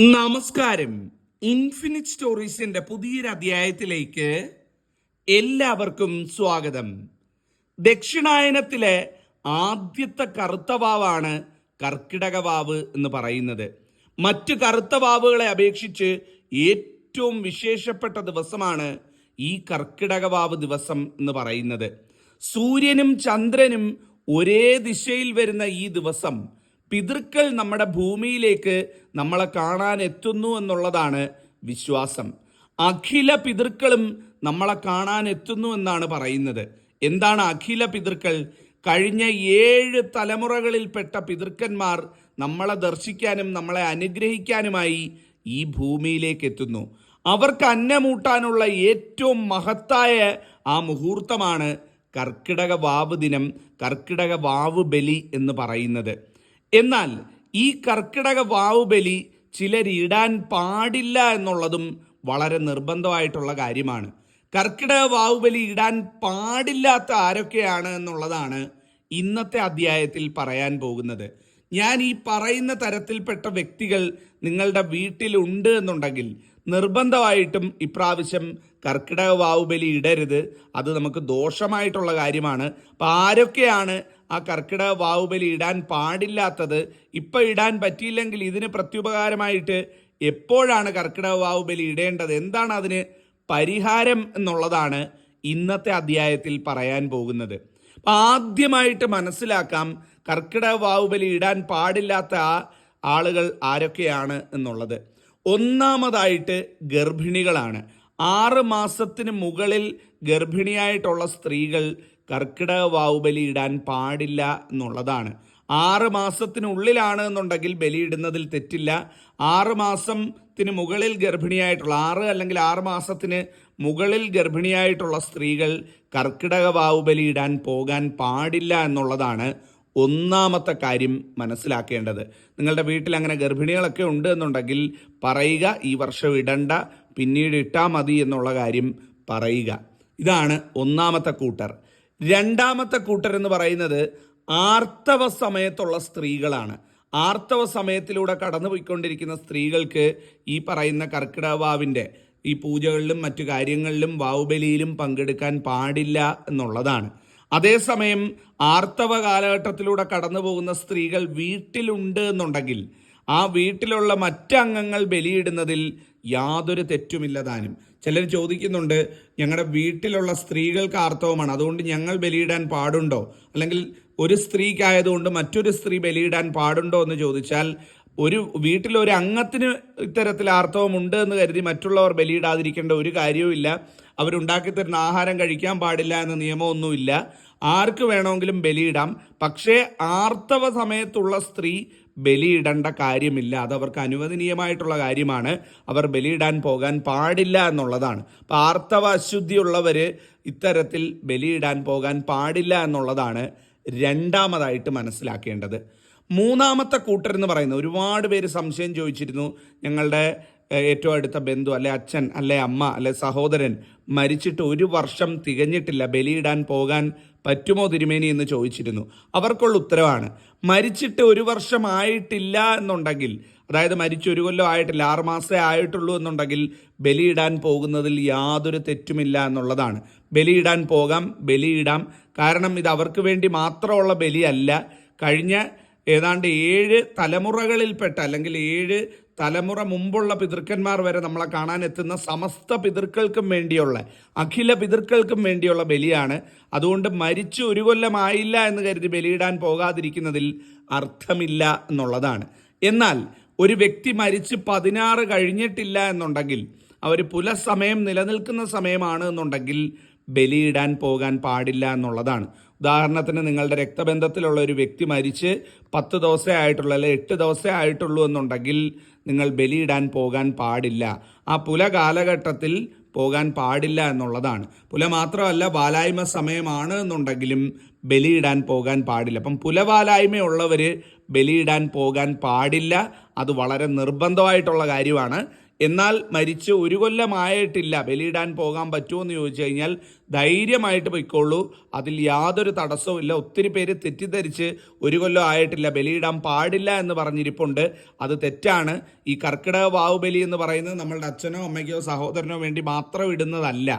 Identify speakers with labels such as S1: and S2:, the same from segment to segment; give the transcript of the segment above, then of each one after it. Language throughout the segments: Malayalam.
S1: നമസ്കാരം. ഇൻഫിനിറ്റ് സ്റ്റോറീസിന്റെ പുതിയൊരു അധ്യായത്തിലേക്ക് എല്ലാവർക്കും സ്വാഗതം. ദക്ഷിണായനത്തിലെ ആദ്യത്തെ കറുത്ത വാവാണ് കർക്കിടക വാവ് എന്ന് പറയുന്നത്. മറ്റ് കറുത്ത വാവുകളെ അപേക്ഷിച്ച് ഏറ്റവും വിശേഷപ്പെട്ട ദിവസമാണ് ഈ കർക്കിടക വാവ് ദിവസം എന്ന് പറയുന്നത്. സൂര്യനും ചന്ദ്രനും ഒരേ ദിശയിൽ വരുന്ന ഈ ദിവസം പിതൃക്കൾ നമ്മുടെ ഭൂമിയിലേക്ക് നമ്മളെ കാണാൻ എത്തുന്നു എന്നുള്ളതാണ് വിശ്വാസം. അഖില പിതൃക്കളും നമ്മളെ കാണാൻ എത്തുന്നു എന്നാണ് പറയുന്നത്. എന്താണ് അഖില പിതൃക്കൾ? കഴിഞ്ഞ ഏഴ് തലമുറകളിൽപ്പെട്ട പിതൃക്കന്മാർ നമ്മളെ ദർശിക്കാനും നമ്മളെ അനുഗ്രഹിക്കാനുമായി ഈ ഭൂമിയിലേക്ക് എത്തുന്നു. അവർക്ക് അന്നമൂട്ടാനുള്ള ഏറ്റവും മഹത്തായ ആ മുഹൂർത്തമാണ് കർക്കിടക വാവ് ദിനം കർക്കിടക വാവ് ബലി എന്ന് പറയുന്നത്. എന്നാൽ ഈ കർക്കിടക വാവുബലി ചിലർ ഇടാൻ പാടില്ല എന്നുള്ളതും വളരെ നിർബന്ധമായിട്ടുള്ള കാര്യമാണ്. കർക്കിടക വാവുബലി ഇടാൻ പാടില്ലാത്ത ആരൊക്കെയാണ് എന്നുള്ളതാണ് ഇന്നത്തെ അധ്യായത്തിൽ പറയാൻ പോകുന്നത്. ഞാൻ ഈ പറയുന്ന തരത്തിൽപ്പെട്ട വ്യക്തികൾ നിങ്ങളുടെ വീട്ടിലുണ്ട് എന്നുണ്ടെങ്കിൽ നിർബന്ധമായിട്ടും ഇപ്രാവശ്യം കർക്കിടക വാവുബലി ഇടരുത്. അത് നമുക്ക് ദോഷമായിട്ടുള്ള കാര്യമാണ്. അപ്പോൾ ആരൊക്കെയാണ് ആ കർക്കിടക വാവുബലി ഇടാൻ പാടില്ലാത്തത് ഇപ്പം ഇടാൻ പറ്റിയില്ലെങ്കിൽ ഇതിന് പ്രത്യുപകാരമായിട്ട് എപ്പോഴാണ് കർക്കിടക വാവുബലി ഇടേണ്ടത്? എന്താണ് അതിന് പരിഹാരം എന്നുള്ളതാണ് ഇന്നത്തെ അധ്യായത്തിൽ പറയാൻ പോകുന്നത്. അപ്പം ആദ്യമായിട്ട് മനസ്സിലാക്കാം കർക്കിടക വാവുബലി ഇടാൻ പാടില്ലാത്ത ആളുകൾ ആരൊക്കെയാണ് എന്നുള്ളത്. ഒന്നാമതായിട്ട് ഗർഭിണികളാണ്. ആറ് മാസത്തിന് മുകളിൽ ഗർഭിണിയായിട്ടുള്ള സ്ത്രീകൾ കർക്കിടക വാവുബലി ഇടാൻ പാടില്ല എന്നുള്ളതാണ്. ആറ് മാസത്തിനുള്ളിലാണ് എന്നുണ്ടെങ്കിൽ ബലിയിടുന്നതിൽ തെറ്റില്ല. ആറ് മാസത്തിന് മുകളിൽ ഗർഭിണിയായിട്ടുള്ള ആറ് അല്ലെങ്കിൽ ആറ് മാസത്തിന് മുകളിൽ ഗർഭിണിയായിട്ടുള്ള സ്ത്രീകൾ കർക്കിടക വാവുബലി ഇടാൻ പോകാൻ പാടില്ല എന്നുള്ളതാണ് ഒന്നാമത്തെ കാര്യം മനസ്സിലാക്കേണ്ടത്. നിങ്ങളുടെ വീട്ടിൽ അങ്ങനെ ഗർഭിണികളൊക്കെ ഉണ്ട് എന്നുണ്ടെങ്കിൽ പറയുക ഈ വർഷം ഇടണ്ട പിന്നീട് ഇട്ടാൽ മതി എന്നുള്ള കാര്യം പറയുക. ഇതാണ് ഒന്നാമത്തെ കൂട്ടർ. രണ്ടാമത്തെ കൂട്ടർ എന്ന് പറയുന്നത് ആർത്തവ സമയത്തുള്ള സ്ത്രീകളാണ്. ആർത്തവ സമയത്തിലൂടെ കടന്നു പോയിക്കൊണ്ടിരിക്കുന്ന സ്ത്രീകൾക്ക് ഈ പറയുന്ന കർക്കിടവാവിന്റെ ഈ പൂജകളിലും മറ്റു കാര്യങ്ങളിലും വാവുബലിയിലും പങ്കെടുക്കാൻ പാടില്ല എന്നുള്ളതാണ്. അതേസമയം ആർത്തവ കാലഘട്ടത്തിലൂടെ കടന്നു പോകുന്ന സ്ത്രീകൾ വീട്ടിലുണ്ട് എന്നുണ്ടെങ്കിൽ ആ വീട്ടിലുള്ള മറ്റംഗങ്ങൾ ബലിയിടുന്നതിൽ യാതൊരു തെറ്റുമില്ല താനും. ചിലർ ചോദിക്കുന്നുണ്ട് ഞങ്ങളുടെ വീട്ടിലുള്ള സ്ത്രീകൾക്ക് ആർത്തവമാണ് അതുകൊണ്ട് ഞങ്ങൾ ബലിയിടാൻ പാടുണ്ടോ? അല്ലെങ്കിൽ ഒരു സ്ത്രീക്കായതുകൊണ്ട് മറ്റൊരു സ്ത്രീ ബലിയിടാൻ പാടുണ്ടോ? എന്ന് ചോദിച്ചാൽ ഒരു വീട്ടിലൊരു അംഗത്തിന് ഇത്തരത്തിൽ ആർത്തവമുണ്ട് എന്ന് കരുതി മറ്റുള്ളവർ ബലിയിടാതിരിക്കേണ്ട ഒരു കാര്യവുമില്ല. അവരുണ്ടാക്കി തരുന്ന ആഹാരം കഴിക്കാൻ പാടില്ല എന്ന നിയമമൊന്നുമില്ല. ആർക്ക് വേണമെങ്കിലും ബലിയിടാം. പക്ഷേ ആർത്തവ സമയത്തുള്ള സ്ത്രീ ബലിയിടേണ്ട കാര്യമില്ല. അത് അവർക്ക് അനുവദനീയമായിട്ടുള്ള കാര്യമാണ്. അവർ ബലിയിടാൻ പോകാൻ പാടില്ല എന്നുള്ളതാണ്. അപ്പം ആർത്തവ അശുദ്ധിയുള്ളവർ ഇത്തരത്തിൽ ബലിയിടാൻ പോകാൻ പാടില്ല എന്നുള്ളതാണ് രണ്ടാമതായിട്ട് മനസ്സിലാക്കേണ്ടത്. മൂന്നാമത്തെ കൂട്ടർ എന്ന് പറയുന്നത് ഒരുപാട് പേര് സംശയം ചോദിച്ചിരുന്നു. ഞങ്ങളുടെ ഏറ്റവും അടുത്ത ബന്ധു അല്ലെ അച്ഛൻ അല്ലെ അമ്മ അല്ലെ സഹോദരൻ മരിച്ചിട്ട് ഒരു വർഷം തികഞ്ഞിട്ടില്ല. ബലിയിടാൻ പോകാൻ പറ്റുമോ തിരുമേനി എന്ന് ചോദിച്ചിരുന്നു. അവർക്കുള്ള ഉത്തരവാണ്. മരിച്ചിട്ട് ഒരു വർഷം ആയിട്ടില്ല എന്നുണ്ടെങ്കിൽ അതായത് മരിച്ചു ഒരു കൊല്ലം ആയിട്ടില്ല ആറ് ആയിട്ടുള്ളൂ എന്നുണ്ടെങ്കിൽ ബലിയിടാൻ പോകുന്നതിൽ യാതൊരു തെറ്റുമില്ല എന്നുള്ളതാണ്. ബലിയിടാൻ പോകാം ബലിയിടാം. കാരണം ഇത് അവർക്ക് വേണ്ടി മാത്രമുള്ള ബലിയല്ല. കഴിഞ്ഞ ഏതാണ്ട് ഏഴ് തലമുറകളിൽപ്പെട്ട അല്ലെങ്കിൽ ഏഴ് തലമുറ മുമ്പുള്ള പിതൃക്കന്മാർ വരെ നമ്മളെ കാണാൻ എത്തുന്ന സമസ്ത പിതൃക്കൾക്കും വേണ്ടിയുള്ള അഖില പിതൃക്കൾക്കും വേണ്ടിയുള്ള ബലിയാണ്. അതുകൊണ്ട് മരിച്ചു ഒരു കൊല്ലമായില്ല എന്ന് കരുതി ബലിയിടാൻ പോകാതിരിക്കുന്നതിൽ അർത്ഥമില്ല എന്നുള്ളതാണ്. എന്നാൽ ഒരു വ്യക്തി മരിച്ച് പതിനാറ് കഴിഞ്ഞിട്ടില്ല എന്നുണ്ടെങ്കിൽ അവർ പുലസമയം നിലനിൽക്കുന്ന സമയമാണ് എന്നുണ്ടെങ്കിൽ ബലിയിടാൻ പോകാൻ പാടില്ല എന്നുള്ളതാണ്. ഉദാഹരണത്തിന് നിങ്ങളുടെ രക്തബന്ധത്തിലുള്ള ഒരു വ്യക്തി മരിച്ച് പത്ത് ദിവസമേ ആയിട്ടുള്ളൂ അല്ലെ എട്ട് ദിവസമേ ആയിട്ടുള്ളൂ എന്നുണ്ടെങ്കിൽ നിങ്ങൾ ബലിയിടാൻ പോകാൻ പാടില്ല. ആ പുല കാലഘട്ടത്തിൽ പോകാൻ പാടില്ല എന്നുള്ളതാണ്. പുല മാത്രമല്ല ബാലായ്മ സമയമാണ് എന്നുണ്ടെങ്കിലും ബലിയിടാൻ പോകാൻ പാടില്ല. അപ്പം പുലവാലായ്മയുള്ളവർ ബലിയിടാൻ പോകാൻ പാടില്ല. അത് വളരെ നിർബന്ധമായിട്ടുള്ള കാര്യമാണ്. എന്നാൽ മരിച്ച് ഒരു കൊല്ലമായിട്ടില്ല. ബലിയിടാൻ പോകാൻ പറ്റുമോ എന്ന് ചോദിച്ചു കഴിഞ്ഞാൽ ധൈര്യമായിട്ട് പൊയ്ക്കോളൂ. അതിൽ യാതൊരു തടസ്സവും ഇല്ല. ഒത്തിരി പേര് തെറ്റിദ്ധരിച്ച് ഒരു കൊല്ലം ആയിട്ടില്ല ബലിയിടാൻ പാടില്ല എന്ന് പറഞ്ഞിരിപ്പുണ്ട്. അത് തെറ്റാണ്. ഈ കർക്കിടക വാവ് ബലി എന്ന് പറയുന്നത് നമ്മളുടെ അച്ഛനോ അമ്മയ്ക്കോ സഹോദരനോ വേണ്ടി മാത്രം ഇടുന്നതല്ല.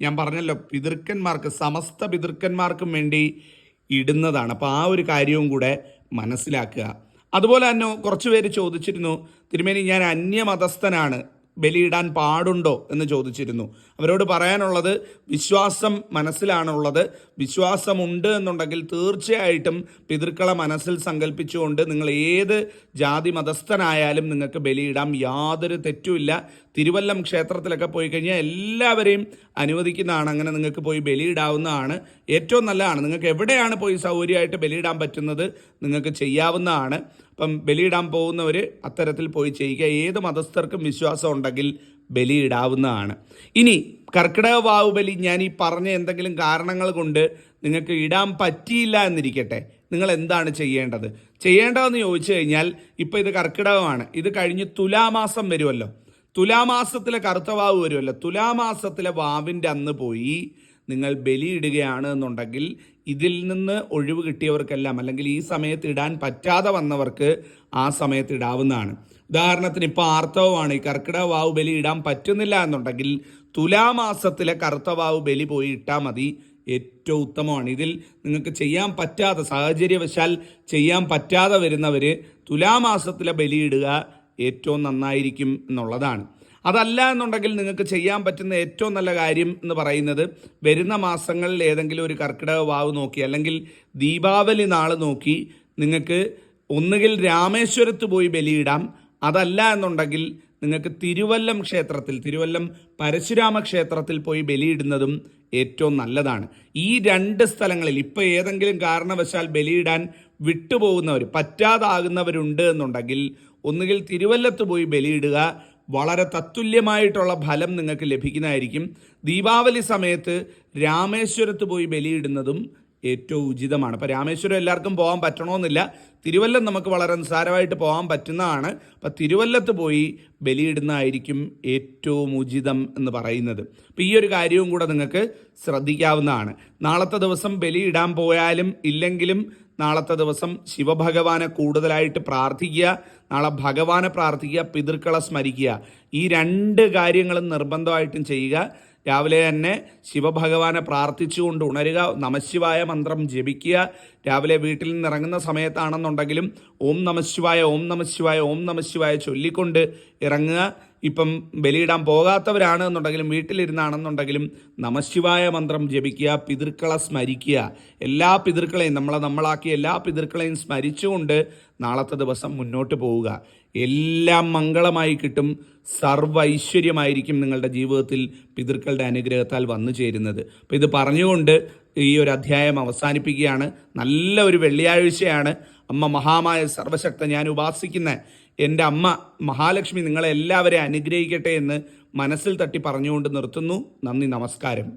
S1: ഞാൻ പറഞ്ഞല്ലോ പിതൃക്കന്മാർക്ക് സമസ്ത പിതൃക്കന്മാർക്കും വേണ്ടി ഇടുന്നതാണ്. അപ്പോൾ ആ ഒരു കാര്യവും കൂടെ മനസ്സിലാക്കുക. അതുപോലെ തന്നെ കുറച്ച് പേര് ചോദിച്ചിരുന്നു തിരുമേനി ഞാൻ അന്യമതസ്ഥനാണ്. ബലിയിടാൻ പാടുണ്ടോ എന്ന് ചോദിച്ചിരുന്നു. അവരോട് പറയാനുള്ളത് വിശ്വാസം മനസ്സിലാണുള്ളത്. വിശ്വാസമുണ്ട് എന്നുണ്ടെങ്കിൽ തീർച്ചയായിട്ടും പിതൃക്കളെ മനസ്സിൽ സങ്കല്പിച്ചുകൊണ്ട് നിങ്ങൾ ഏത് ജാതി മതസ്ഥനായാലും നിങ്ങൾക്ക് ബലിയിടാം. യാതൊരു തെറ്റുമില്ല. തിരുവല്ലം ക്ഷേത്രത്തിലൊക്കെ പോയി കഴിഞ്ഞാൽ എല്ലാവരെയും അനുവദിക്കുന്നതാണ്. അങ്ങനെ നിങ്ങൾക്ക് പോയി ബലിയിടാവുന്നതാണ്. ഏറ്റവും നല്ലതാണ്. നിങ്ങൾക്ക് എവിടെയാണ് പോയി സൗകര്യമായിട്ട് ബലിയിടാൻ പറ്റുന്നത്? നിങ്ങൾക്ക് ചെയ്യാവുന്നതാണ്. അപ്പം ബലിയിടാൻ പോകുന്നവർ അത്തരത്തിൽ പോയി ചെയ്യുക. ഏത് മതസ്ഥർക്കും വിശ്വാസം ഉണ്ടെങ്കിൽ ബലിയിടാവുന്നതാണ്. ഇനി കർക്കിടക വാവ് ബലി ഞാൻ ഈ പറഞ്ഞ എന്തെങ്കിലും കാരണങ്ങൾ കൊണ്ട് നിങ്ങൾക്ക് ഇടാൻ പറ്റിയില്ല എന്നിരിക്കട്ടെ. നിങ്ങൾ എന്താണ് ചെയ്യേണ്ടത്? ചെയ്യേണ്ടതെന്ന് ചോദിച്ചു കഴിഞ്ഞാൽ ഇപ്പോൾ ഇത് കർക്കിടകമാണ്. ഇത് കഴിഞ്ഞ് തുലാമാസം വരുമല്ലോ. തുലാമാസത്തിലെ കറുത്ത വാവ് വരുമല്ലോ. തുലാമാസത്തിലെ വാവിന്റെ അന്ന് പോയി നിങ്ങൾ ബലിയിടുകയാണ് എന്നുണ്ടെങ്കിൽ ഇതിൽ നിന്ന് ഒഴിവ് കിട്ടിയവർക്കെല്ലാം അല്ലെങ്കിൽ ഈ സമയത്ത് ഇടാൻ പറ്റാതെ വന്നവർക്ക് ആ സമയത്ത് ഇടാവുന്നതാണ് ഉദാഹരണത്തിന് ഇപ്പോൾ ആർത്തവമാണ് ഈ കർക്കിടക വാവ് ബലി ഇടാൻ പറ്റുന്നില്ല എന്നുണ്ടെങ്കിൽ തുലാമാസത്തിലെ കറുത്ത വാവ് ബലി പോയി ഇട്ടാൽ മതി. ഏറ്റവും ഉത്തമമാണ്. ഇതിൽ നിങ്ങൾക്ക് ചെയ്യാൻ പറ്റാതെ സാഹചര്യവശാൽ ചെയ്യാൻ പറ്റാതെ വരുന്നവർ തുലാമാസത്തിലെ ബലിയിടുക ഏറ്റവും നന്നായിരിക്കും എന്നുള്ളതാണ്. അതല്ല എന്നുണ്ടെങ്കിൽ നിങ്ങൾക്ക് ചെയ്യാൻ പറ്റുന്ന ഏറ്റവും നല്ല കാര്യം എന്ന് പറയുന്നത് വരുന്ന മാസങ്ങളിൽ ഏതെങ്കിലും ഒരു കർക്കിടക വാവ് നോക്കി അല്ലെങ്കിൽ ദീപാവലി നാൾ നോക്കി നിങ്ങൾക്ക് ഒന്നുകിൽ രാമേശ്വരത്ത് പോയി ബലിയിടാം. അതല്ല എന്നുണ്ടെങ്കിൽ നിങ്ങൾക്ക് തിരുവല്ലം ക്ഷേത്രത്തിൽ തിരുവല്ലം പരശുരാമ ക്ഷേത്രത്തിൽ പോയി ബലിയിടുന്നതും ഏറ്റവും നല്ലതാണ്. ഈ രണ്ട് സ്ഥലങ്ങളിൽ ഇപ്പോൾ ഏതെങ്കിലും കാരണവശാൽ ബലിയിടാൻ വിട്ടുപോകുന്നവർ പറ്റാതാകുന്നവരുണ്ട് എന്നുണ്ടെങ്കിൽ ഒന്നുകിൽ തിരുവല്ലത്ത് പോയി ബലിയിടുക വളരെ തത്തുല്യമായിട്ടുള്ള ഫലം നിങ്ങൾക്ക് ലഭിക്കുന്നതായിരിക്കും. ദീപാവലി സമയത്ത് രാമേശ്വരത്ത് പോയി ബലിയിടുന്നതും ഏറ്റവും ഉചിതമാണ്. അപ്പോൾ രാമേശ്വരം എല്ലാവർക്കും പോകാൻ പറ്റണമെന്നില്ല തിരുവല്ലം നമുക്ക് വളരെ നിസ്സാരമായിട്ട് പോകാൻ പറ്റുന്നതാണ്. അപ്പം തിരുവല്ലത്ത് പോയി ബലിയിടുന്നതായിരിക്കും ഏറ്റവും ഉചിതം എന്ന് പറയുന്നത്. അപ്പം ഈ ഒരു കാര്യവും കൂടെ നിങ്ങൾക്ക് ശ്രദ്ധിക്കാവുന്നതാണ്. നാളത്തെ ദിവസം ബലിയിടാൻ പോയാലും ഇല്ലെങ്കിലും നാളത്തെ ദിവസം ശിവഭഗവാനെ കൂടുതലായിട്ട് പ്രാർത്ഥിക്കുക നാളെ ഭഗവാനെ പ്രാർത്ഥിക്കുക പിതൃക്കളെ സ്മരിക്കുക. ഈ രണ്ട് കാര്യങ്ങളും നിർബന്ധമായിട്ടും ചെയ്യുക. രാവിലെ തന്നെ ശിവഭഗവാനെ പ്രാർത്ഥിച്ചുകൊണ്ട് ഉണരുക നമശിവായ മന്ത്രം ജപിക്കുക. രാവിലെ വീട്ടിൽ നിന്ന് ഇറങ്ങുന്ന സമയത്താണെന്നുണ്ടെങ്കിലും ഓം നമശിവായ ഓം നമശിവായ ഓം നമശിവായ ചൊല്ലിക്കൊണ്ട് ഇറങ്ങുക. ഇപ്പം ബലിയിടാൻ പോകാത്തവരാണ് എന്നുണ്ടെങ്കിലും വീട്ടിലിരുന്നാണെന്നുണ്ടെങ്കിലും നമശിവായ മന്ത്രം ജപിക്കുക പിതൃക്കളെ സ്മരിക്കുക. എല്ലാ പിതൃക്കളെയും നമ്മളെ നമ്മളാക്കിയ എല്ലാ പിതൃക്കളെയും സ്മരിച്ചുകൊണ്ട് നാളത്തെ ദിവസം മുന്നോട്ട് പോവുക. എല്ലാം മംഗളമായി കിട്ടും. സർവൈശ്വര്യമായിരിക്കും നിങ്ങളുടെ ജീവിതത്തിൽ പിതൃക്കളുടെ അനുഗ്രഹത്താൽ വന്നു ചേരുന്നത്. അപ്പം ഇത് പറഞ്ഞുകൊണ്ട് ഈ ഒരു അധ്യായം അവസാനിപ്പിക്കുകയാണ്. നല്ല ഒരു വെള്ളിയാഴ്ചയാണ്. അമ്മ മഹാമായ സർവശക്ത ഞാൻ ഉപാസിക്കുന്ന എന്റെ അമ്മ മഹാലക്ഷ്മി നിങ്ങളെ എല്ലാവരെയും അനുഗ്രഹിക്കട്ടെ എന്ന് മനസ്സിൽ തട്ടി പറഞ്ഞുകൊണ്ട് നിർത്തുന്നു. നന്ദി നമസ്കാരം.